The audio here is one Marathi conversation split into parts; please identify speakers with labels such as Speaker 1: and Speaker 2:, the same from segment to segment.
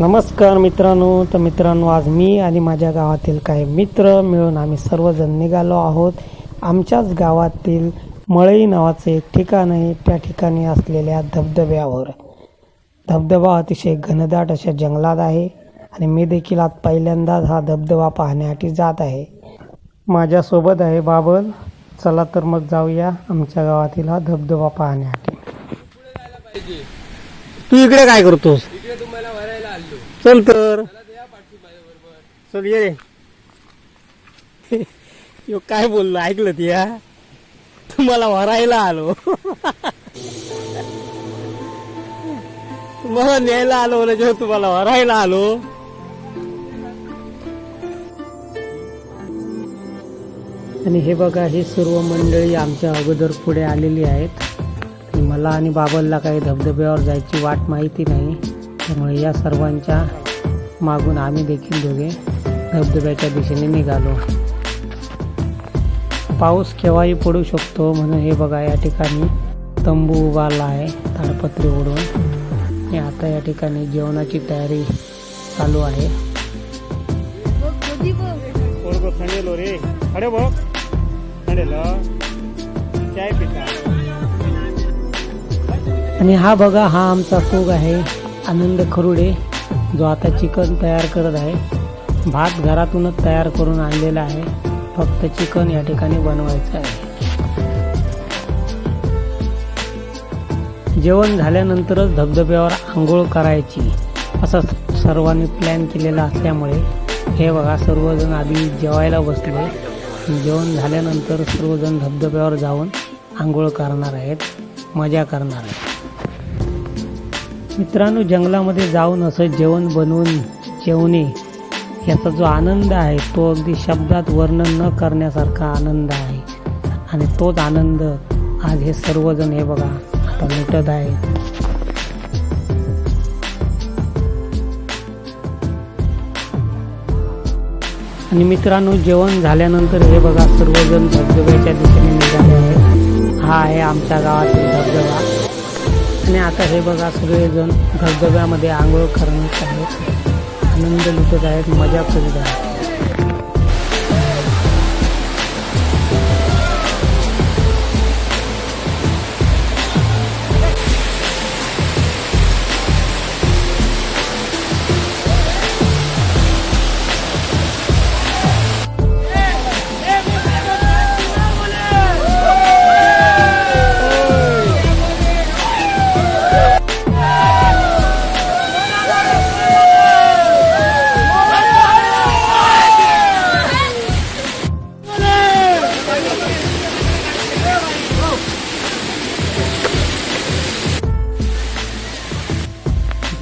Speaker 1: नमस्कार मित्रांनो तर मित्रांनो आज मी आणि माझ्या गावातील काही मित्र मिळून आम्ही सर्वजण निघालो आहोत. आमच्याच गावातील मळई नावाचं एक ठिकाण आहे. त्या ठिकाणी असलेल्या धबधब्यावर. धबधबा अतिशय घनदाट अशा जंगलात आहे आणि मी देखील आज पहिल्यांदाच हा धबधबा पाहण्यासाठी जात आहे. माझ्यासोबत आहे बाबल. चला तर मग जाऊया आमच्या गावातील हा धबधबा पाहण्यासाठी. तू इकडे काय करतोस?
Speaker 2: इकडे तुम्हाला भरायला आलो
Speaker 1: चल तर.
Speaker 2: चला या
Speaker 1: चल ये यो काय बोललो? ऐकलं ती हा? तुम्हाला वरायला आलो. तुम्हाला न्यायला आलो ना जेव्हा तुम्हाला वरायला आलो. आणि हे बघा ही सर्व मंडळी आमच्या अगोदर पुढे आलेली आहेत. मला आणि बाबलला काही धबधब्यावर जायची वाट माहिती नाही. त्यामुळे या सर्वांच्या मागून आम्ही देखील दोघे धबधब्याच्या दिशेने निघालो. पाऊस केव्हाही पडू शकतो म्हणून हे बघा या ठिकाणी तंबू उभारला आहे ताडपत्री ओढून. आणि आता या ठिकाणी जेवणाची तयारी चालू आहे. रे. अरे बघ. चाय पिता. आणि हा बघा हा आमचा सोग आहे. आनंद खरुडे जो आता चिकन तयार करत आहे. भात घरातूनच तयार करून आणलेला आहे. फक्त चिकन या ठिकाणी बनवायचं आहे. जेवण झाल्यानंतरच धबधब्यावर आंघोळ करायची असा सर्वांनी प्लॅन केलेला असल्यामुळे हे बघा सर्वजण आधी जेवायला बसले. जेवण झाल्यानंतर सर्वजण धबधब्यावर जाऊन आंघोळ करणार आहेत मजा करणार आहेत. मित्रांनो जंगलामध्ये जाऊन असं जेवण बनवून जेवणे याचा जो आनंद आहे तो अगदी शब्दात वर्णन न करण्यासारखा आनंद आहे. आणि तोच आनंद आज हे सर्वजण हे बघा आता लुटत आहे आणि मित्रांनो जेवण झाल्यानंतर हे बघा सर्वजण धबधब्याच्या दिशेने निघाले आहेत. हा आहे आमच्या गावातील धबधबा. आणि आता हे बघा सगळेजण धबधब्यामध्ये आंघोळ करण्यात आहेत आनंद लुटत आहेत मजा करीत आहेत.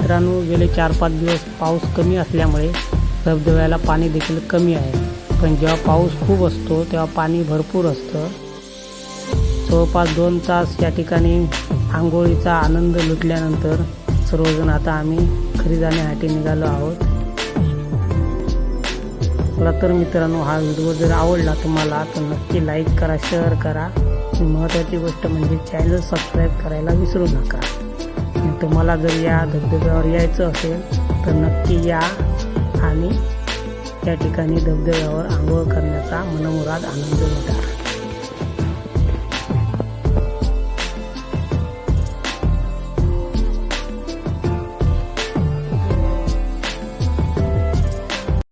Speaker 1: मित्रांनो गेले चार पाच दिवस पाऊस कमी असल्यामुळे धबधब्याला पाणी देखील कमी आहे. पण जेव्हा पाऊस खूप असतो तेव्हा पाणी भरपूर असतं. जवळपास दोन तास या ठिकाणी आंघोळीचा आनंद लुटल्यानंतर सर्वजण आता आम्ही घरी जाण्यासाठी निघालो आहोत. मला तर मित्रांनो हा व्हिडिओ जर आवडला तुम्हाला तर नक्की लाईक करा शेअर करा. महत्त्वाची गोष्ट म्हणजे चॅनल सबस्क्राईब करायला विसरू नका. तुम्हाला जर या धबधब्यावर यायचं असेल तर नक्की या आणि त्या ठिकाणी धबधब्यावर आंघोळ करण्याचा मनमुराद आनंद लुटा